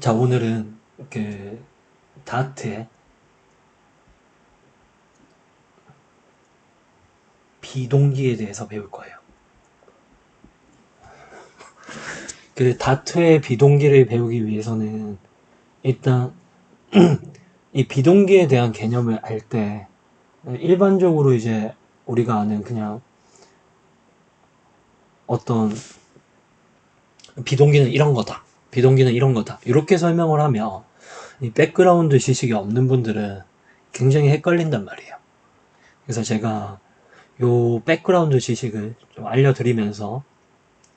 자, 오늘은 그 다트의 비동기에 대해서 배울 거예요. 그 다트의 비동기를 배우기 위해서는 일단 이 비동기에 대한 개념을 알 때 일반적으로 이제 우리가 아는 그냥 어떤 비동기는 이런 거다. 비동기는 이런 거다. 이렇게 설명을 하면 이 백그라운드 지식이 없는 분들은 굉장히 헷갈린단 말이에요. 그래서 제가 요 백그라운드 지식을 좀 알려드리면서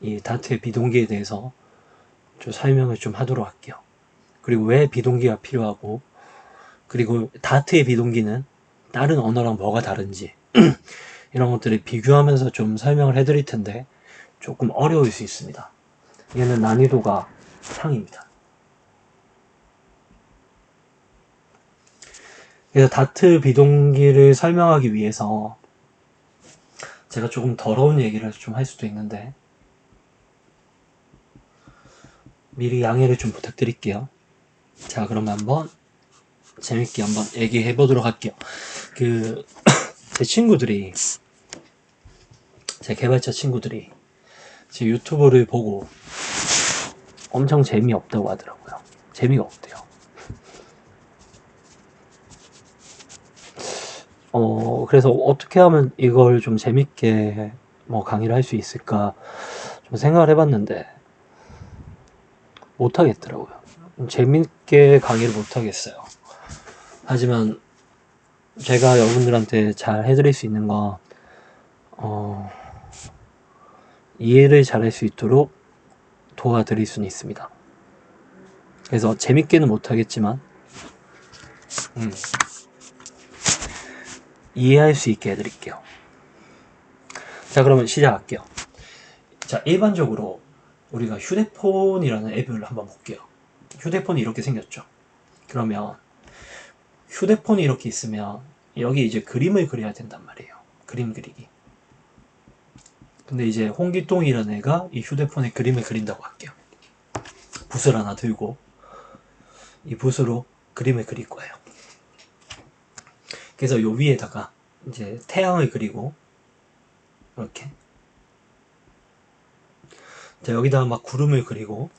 이 다트의 비동기에 대해서 좀 설명을 좀 하도록 할게요. 그리고 왜 비동기가 필요하고 그리고 다트의 비동기는 다른 언어랑 뭐가 다른지 이런 것들을 비교하면서 좀 설명을 해드릴 텐데 조금 어려울 수 있습니다. 얘는 난이도가 상입니다. 그래서 다트 비동기를 설명하기 위해서 제가 조금 더러운 얘기를 좀 할 수도 있는데 미리 양해를 좀 부탁드릴게요. 자, 그러면 한번 재밌게 한번 얘기해 보도록 할게요. 그, 제 친구들이, 제 개발자 친구들이 제 유튜브를 보고 엄청 재미없다고 하더라고요. 재미가 없대요. 어, 그래서 어떻게 하면 이걸 좀 재밌게 뭐 강의를 할 수 있을까 좀 생각을 해봤는데 못하겠더라고요. 재밌게 강의를 못하겠어요. 하지만 제가 여러분들한테 잘 해드릴 수 있는 건, 어, 이해를 잘할 수 있도록 도와드릴 수는 있습니다. 그래서 재밌게는 못하겠지만, 음, 이해할 수 있게 해드릴게요. 자, 그러면 시작할게요. 자, 일반적으로 우리가 휴대폰이라는 앱을 한번 볼게요. 휴대폰이 이렇게 생겼죠. 그러면 휴대폰이 이렇게 있으면 여기 이제 그림을 그려야 된단 말이에요. 그림 그리기. 근데 이제 홍기똥이라는 애가 이 휴대폰에 그림을 그린다고 할게요. 붓을 하나 들고 이 붓으로 그림을 그릴 거예요. 그래서 요 위에다가 이제 태양을 그리고 이렇게 자 여기다가 막 구름을 그리고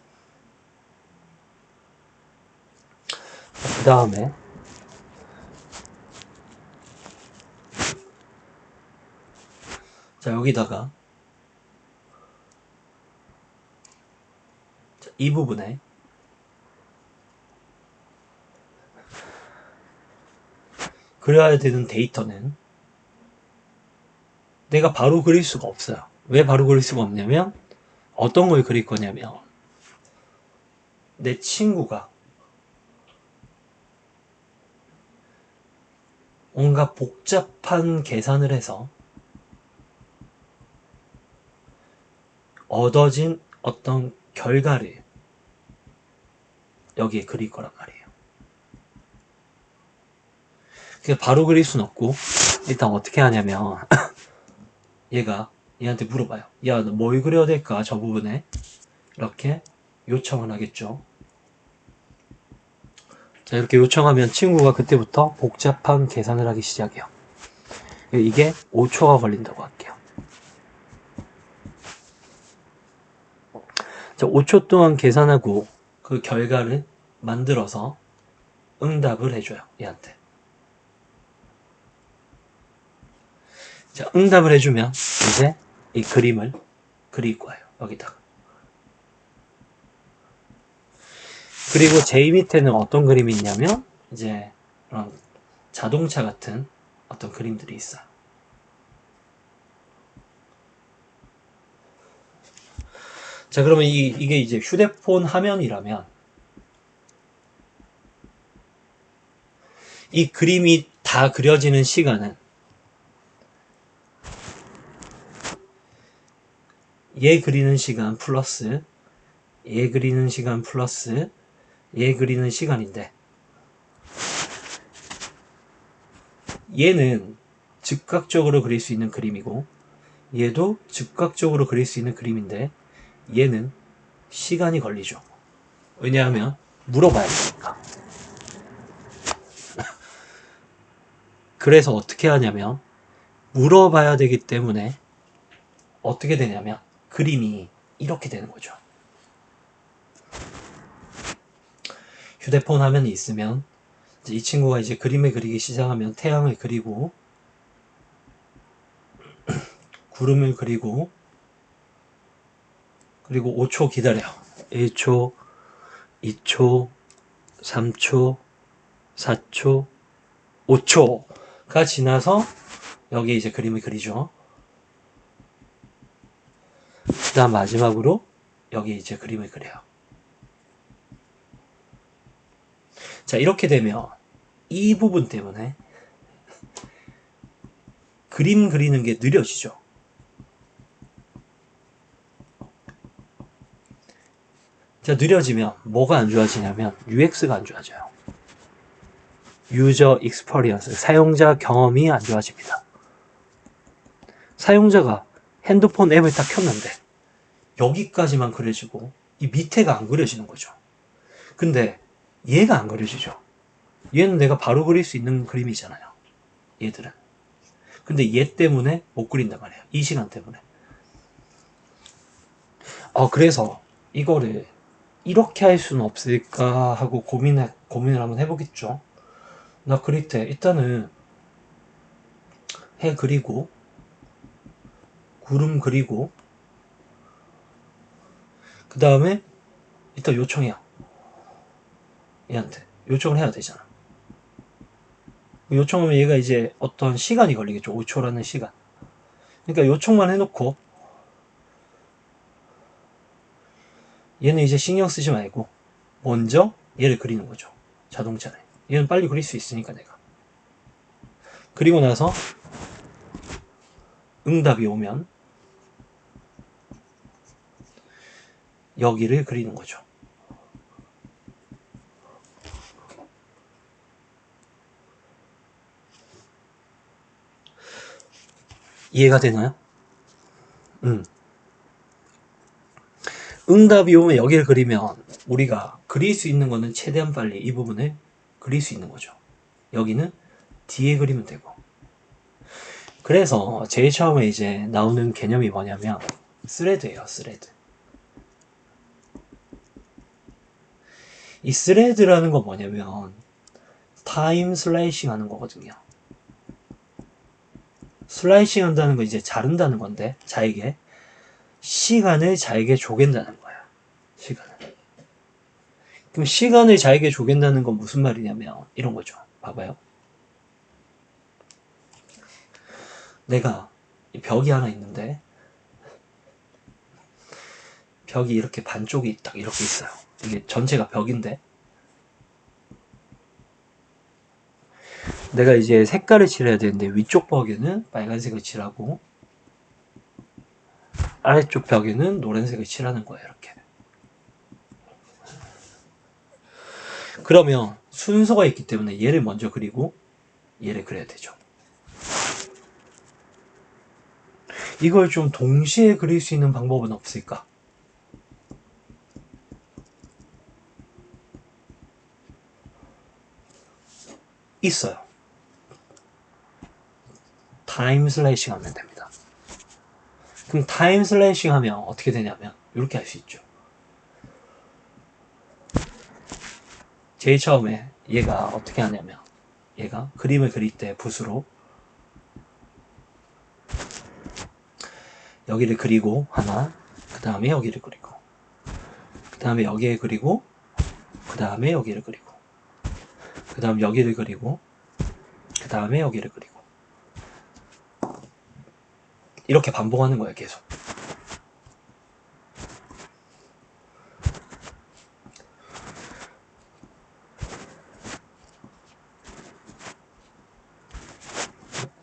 그 다음에 자 여기다가 이 부분에 그려야 되는 데이터는 내가 바로 그릴 수가 없어요. 왜 바로 그릴 수가 없냐면 어떤 걸 그릴 거냐면 내 친구가 뭔가 복잡한 계산을 해서 얻어진 어떤 결과를 여기에 그릴 거란 말이에요. 그게 바로 그릴 순 없고 일단 어떻게 하냐면 얘가 얘한테 물어봐요. 야, 너뭘 그려야 될까? 저 부분에 이렇게 요청을 하겠죠. 자, 이렇게 요청하면 친구가 그때부터 복잡한 계산을 하기 시작해요. 이게 5초가 걸린다고 할게요. 자, 5초 동안 계산하고 그 결과를 만들어서 응답을 해줘요. 얘한테. 자, 응답을 해주면 이제 이 그림을 그릴 거예요. 여기다가. 그리고 제일 밑에는 어떤 그림이 있냐면 이제 그런 자동차 같은 어떤 그림들이 있어요. 자, 그러면 이, 이게 이제 휴대폰 화면이라면 이 그림이 다 그려지는 시간은 얘 그리는 시간 플러스 얘 그리는 시간 플러스 얘 그리는 시간인데 얘는 즉각적으로 그릴 수 있는 그림이고 얘도 즉각적으로 그릴 수 있는 그림인데 얘는 시간이 걸리죠. 왜냐하면 물어봐야 되니까. 그래서 어떻게 하냐면, 물어봐야 되기 때문에, 어떻게 되냐면, 그림이 이렇게 되는 거죠. 휴대폰 화면이 있으면, 이 친구가 이제 그림을 그리기 시작하면 태양을 그리고, 구름을 그리고, 그리고 5초 기다려. 1초, 2초, 3초, 4초, 5초가 지나서 여기 이제 그림을 그리죠. 그 다음 마지막으로 여기 이제 그림을 그려요. 자, 이렇게 되면 이 부분 때문에 그림 그리는 게 느려지죠. 느려지면 뭐가 안 좋아지냐면 UX가 안 좋아져요. 유저 익스퍼리언스, 사용자 경험이 안 좋아집니다. 사용자가 핸드폰 앱을 딱 켰는데 여기까지만 그려지고 이 밑에가 안 그려지는 거죠. 근데 얘가 안 그려지죠. 얘는 내가 바로 그릴 수 있는 그림이잖아요. 얘들은. 근데 얘 때문에 못 그린단 말이에요. 이 시간 때문에. 어, 그래서 이거를 이렇게 할 수는 없을까 하고 고민을, 고민을 한번 해보겠죠. 나 그릴 때 일단은 해 그리고 구름 그리고 그 다음에 일단 요청해요. 얘한테 요청을 해야 되잖아. 요청하면 얘가 이제 어떤 시간이 걸리겠죠. 5초라는 시간. 그러니까 요청만 해놓고 얘는 이제 신경 쓰지 말고 먼저 얘를 그리는 거죠. 자동차를. 얘는 빨리 그릴 수 있으니까 내가. 그리고 나서 응답이 오면 여기를 그리는 거죠. 이해가 되나요? 음. 응답이 오면 여기를 그리면 우리가 그릴 수 있는 거는 최대한 빨리 이 부분을 그릴 수 있는 거죠. 여기는 뒤에 그리면 되고. 그래서 제일 처음에 이제 나오는 개념이 뭐냐면 스레드예요, 스레드. 이 스레드라는 건 뭐냐면 타임 슬라이싱 하는 거거든요. 슬라이싱 한다는 건 이제 자른다는 건데 잘게 시간을 잘게 조갠다는 거야. 시간을. 그럼 시간을 잘게 조갠다는 건 무슨 말이냐면 이런 거죠. 봐봐요. 내가 이 벽이 하나 있는데 벽이 이렇게 반쪽이 딱 이렇게 있어요. 이게 전체가 벽인데 내가 이제 색깔을 칠해야 되는데 위쪽 벽에는 빨간색을 칠하고 아래쪽 벽에는 노란색을 칠하는 거예요. 이렇게. 그러면 순서가 있기 때문에 얘를 먼저 그리고 얘를 그려야 되죠. 이걸 좀 동시에 그릴 수 있는 방법은 없을까? 있어요. 타임 슬래싱 하면 됩니다. 그럼 타임 슬래싱 하면 어떻게 되냐면 이렇게 할 수 있죠. 제일 처음에 얘가 어떻게 하냐면 얘가 그림을 그릴 때 붓으로 여기를 그리고 하나 그 다음에 여기를 그리고 그 다음에 여기에 그리고 그 다음에 여기를 그리고 그 다음 여기를 그리고 그 다음에 여기를 그리고 이렇게 반복하는 거예요 계속.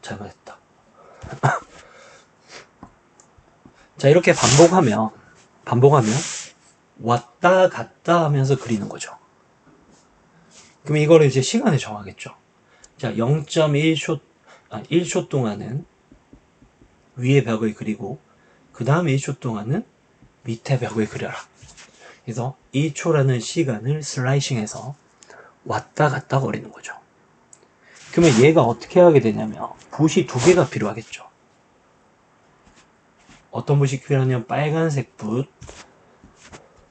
잘못했다. 자 이렇게 반복하면 반복하면 왔다 갔다 하면서 그리는 거죠. 그럼 이거를 이제 시간을 정하겠죠. 자, 0.1초, 아, 1초 동안은 위에 벽을 그리고, 그 다음에 1초 동안은 밑에 벽을 그려라. 그래서 1초라는 시간을 슬라이싱해서 왔다 갔다 거리는 거죠. 그러면 얘가 어떻게 하게 되냐면 붓이 두 개가 필요하겠죠. 어떤 붓이 필요하냐면 빨간색 붓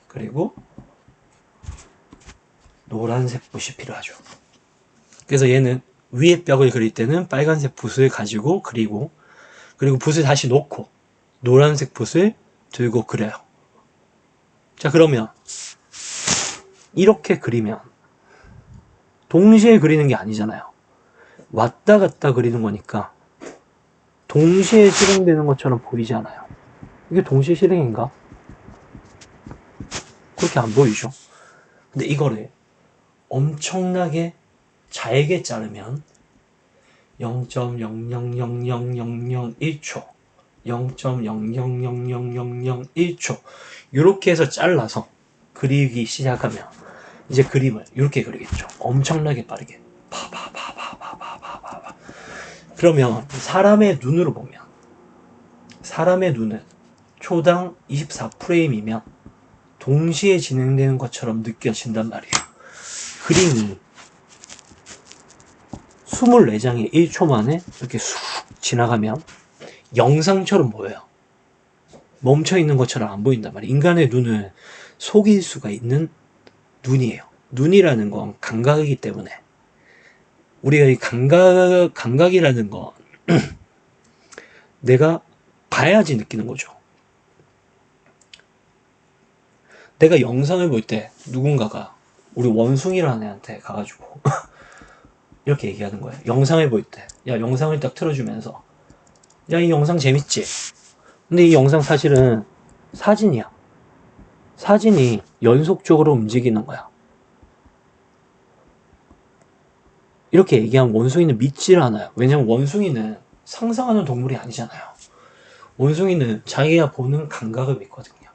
그리고 노란색 붓이 필요하죠. 그래서 얘는 위에 벽을 그릴 때는 빨간색 붓을 가지고 그리고 그리고 붓을 다시 놓고 노란색 붓을 들고 그려요. 자 그러면 이렇게 그리면 동시에 그리는 게 아니잖아요. 왔다 갔다 그리는 거니까 동시에 실행되는 것처럼 보이잖아요. 이게 동시에 실행인가? 그렇게 안 보이죠? 근데 이거를 엄청나게 잘게 자르면 0.0000001초 0.0000001초 이렇게 해서 잘라서 그리기 시작하면 이제 그림을 이렇게 그리겠죠. 엄청나게 빠르게 파파파파파파파파 그러면 사람의 눈으로 보면 사람의 눈은 초당 24프레임이면 동시에 진행되는 것처럼 느껴진단 말이에요. 그림이 24장의 1초 만에 이렇게 쑥 지나가면 영상처럼 보여요. 멈춰 있는 것처럼 안 보인단 말이에요. 인간의 눈은 속일 수가 있는 눈이에요. 눈이라는 건 감각이기 때문에 우리가 이 감각 감각이라는 건 내가 봐야지 느끼는 거죠. 내가 영상을 볼 때 누군가가 우리 원숭이라는 애한테 가가지고 이렇게 얘기하는 거예요. 영상을 볼 때. 야, 영상을 딱 틀어주면서. 야, 이 영상 재밌지? 근데 이 영상 사실은 사진이야. 사진이 연속적으로 움직이는 거야. 이렇게 얘기하면 원숭이는 믿질 않아요. 왜냐면 원숭이는 상상하는 동물이 아니잖아요. 원숭이는 자기가 보는 감각을 믿거든요.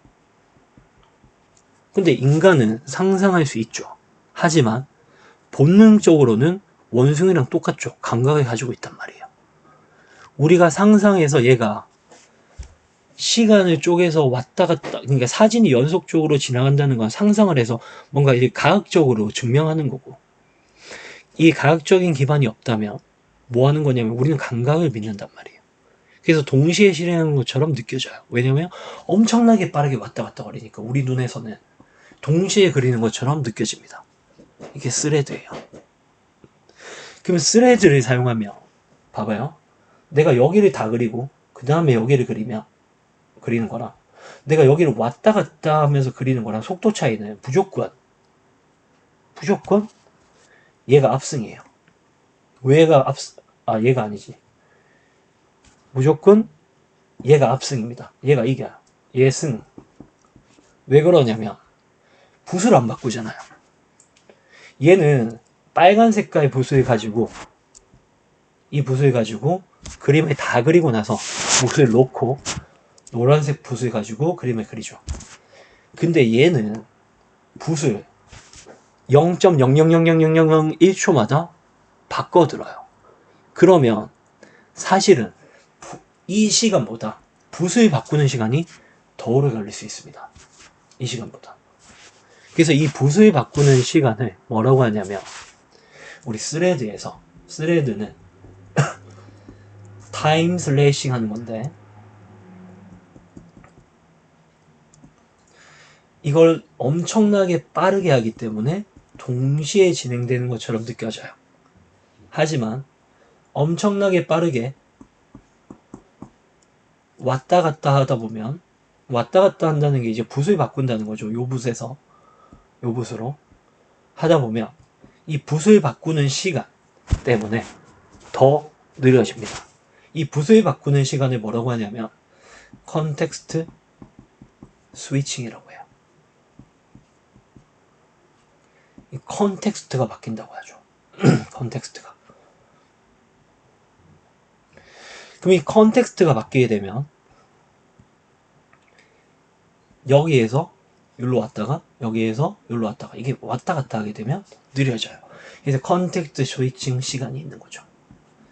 근데 인간은 상상할 수 있죠. 하지만 본능적으로는 원숭이랑 똑같죠. 감각을 가지고 있단 말이에요. 우리가 상상해서 얘가 시간을 쪼개서 왔다 갔다, 그러니까 사진이 연속적으로 지나간다는 건 상상을 해서 뭔가 이게 가학적으로 증명하는 거고, 이 가학적인 기반이 없다면 뭐 하는 거냐면 우리는 감각을 믿는단 말이에요. 그래서 동시에 실행하는 것처럼 느껴져요. 왜냐면 엄청나게 빠르게 왔다 갔다 거리니까 우리 눈에서는 동시에 그리는 것처럼 느껴집니다. 이게 스레드예요. 그러면 스레드를 사용하면 봐봐요. 내가 여기를 다 그리고 그 다음에 여기를 그리면 그리는 거랑 내가 여기를 왔다 갔다 하면서 그리는 거랑 속도 차이는 무조건 무조건 얘가 압승이에요. 왜가 압, 아, 얘가 아니지. 무조건 얘가 압승입니다. 얘가 이겨요. 얘 승. 왜 그러냐면, 붓을 안 바꾸잖아요. 얘는 빨간 색깔 붓을 가지고, 이 붓을 가지고 그림을 다 그리고 나서 붓을 놓고, 노란색 붓을 가지고 그림을 그리죠. 근데 얘는 붓을 0.0000001초마다 바꿔들어요. 그러면 사실은 부- 이 시간보다 붓을 바꾸는 시간이 더 오래 걸릴 수 있습니다. 이 시간보다. 그래서 이 붓을 바꾸는 시간을 뭐라고 하냐면 우리 스레드에서 스레드는 타임 슬래싱 하는 건데 이걸 엄청나게 빠르게 하기 때문에 동시에 진행되는 것처럼 느껴져요. 하지만 엄청나게 빠르게 왔다 갔다 하다 보면 왔다 갔다 한다는 게 이제 붓을 바꾼다는 거죠. 요 붓에서 요 붓으로 하다 보면 이 붓을 바꾸는 시간 때문에 더 느려집니다. 이 붓을 바꾸는 시간을 뭐라고 하냐면 컨텍스트 스위칭이라고 해요. 이 컨텍스트가 바뀐다고 하죠. 컨텍스트가. 그럼 이 컨텍스트가 바뀌게 되면 여기에서 여기로 왔다가 여기에서 여기로 왔다가 이게 왔다 갔다 하게 되면 느려져요. 그래서 컨텍스트 스위칭 시간이 있는 거죠.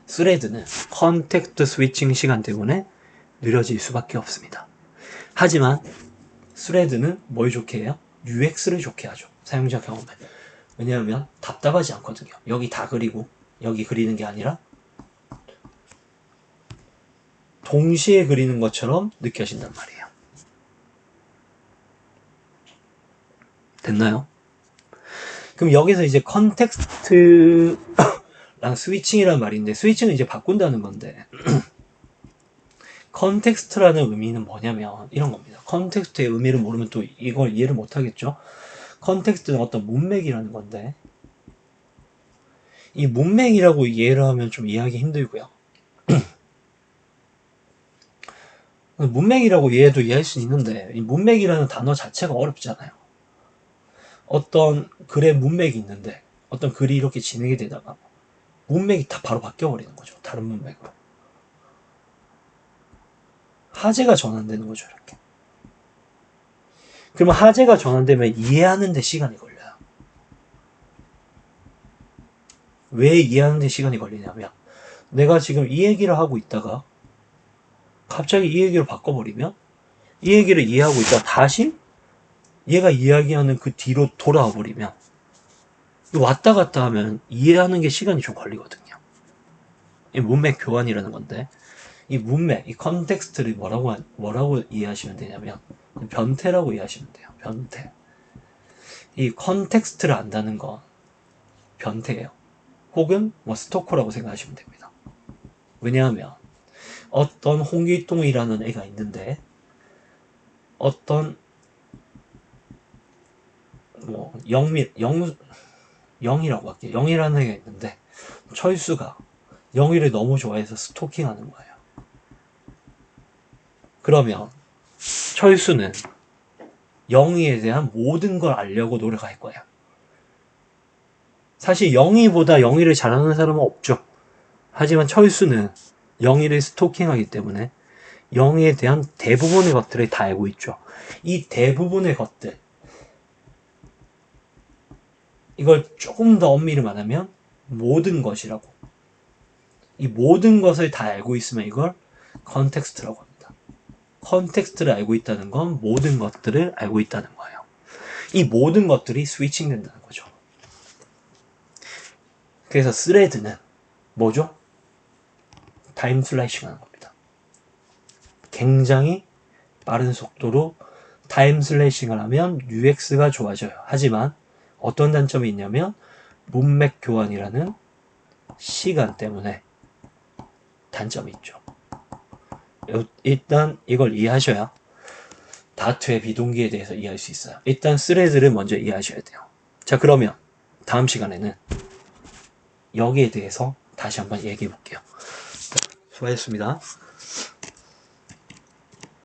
스레드는 컨텍스트 스위칭 시간 때문에 느려질 수밖에 없습니다. 하지만 스레드는 뭘 좋게 해요? UX를 좋게 하죠. 사용자 경험에. 왜냐하면 답답하지 않거든요. 여기 다 그리고 여기 그리는 게 아니라 동시에 그리는 것처럼 느껴진단 말이에요. 됐나요? 그럼 여기서 이제 컨텍스트랑 스위칭이라는 말인데 스위칭은 이제 바꾼다는 건데 컨텍스트라는 의미는 뭐냐면 이런 겁니다. 컨텍스트의 의미를 모르면 또 이걸 이해를 못 하겠죠. 컨텍스트는 어떤 문맥이라는 건데 이 문맥이라고 이해를 하면 좀 이해하기 힘들고요. 문맥이라고 이해도 이해할 수 있는데 이 문맥이라는 단어 자체가 어렵잖아요. 어떤 글의 문맥이 있는데 어떤 글이 이렇게 진행이 되다가 문맥이 다 바로 바뀌어 버리는 거죠. 다른 문맥으로. 하재가 전환되는 거죠, 이렇게. 그러면 하재가 전환되면 이해하는 데 시간이 걸려요. 왜 이해하는 데 시간이 걸리냐면, 내가 지금 이 얘기를 하고 있다가, 갑자기 이 얘기로 바꿔버리면, 이 얘기를 이해하고 있다가 다시 얘가 이야기하는 그 뒤로 돌아와 버리면, 왔다 갔다 하면 이해하는 게 시간이 좀 걸리거든요. 이 문맥 교환이라는 건데, 이 문맥, 이 컨텍스트를 뭐라고, 하- 뭐라고 이해하시면 되냐면, 변태라고 이해하시면 돼요. 변태. 이 컨텍스트를 안다는 건 변태예요. 혹은 뭐 스토커라고 생각하시면 됩니다. 왜냐하면 어떤 홍길동이라는 애가 있는데 어떤 뭐 영미 영 영이라고 할게요. 영이라는 애가 있는데 철수가 영희를 너무 좋아해서 스토킹하는 거예요. 그러면 철수는 영희에 대한 모든 걸 알려고 노력할 거예요. 사실 영희보다 영희를 잘하는 사람은 없죠. 하지만 철수는 영희를 스토킹하기 때문에 영희에 대한 대부분의 것들을 다 알고 있죠. 이 대부분의 것들 이걸 조금 더 엄밀히 말하면 모든 것이라고 이 모든 것을 다 알고 있으면 이걸 컨텍스트라고 합니다. 컨텍스트를 알고 있다는 건 모든 것들을 알고 있다는 거예요. 이 모든 것들이 스위칭 된다는 거죠. 그래서 스레드는 뭐죠? 타임 슬라이싱 하는 겁니다. 굉장히 빠른 속도로 타임 슬래싱을 하면 UX가 좋아져요. 하지만 어떤 단점이 있냐면 문맥 교환이라는 시간 때문에 단점이 있죠. 요- 일단 이걸 이해하셔야 다트의 비동기에 대해서 이해할 수 있어요. 일단 스레드를 먼저 이해하셔야 돼요. 자, 그러면 다음 시간에는 여기에 대해서 다시 한번 얘기해 볼게요. 수고하셨습니다.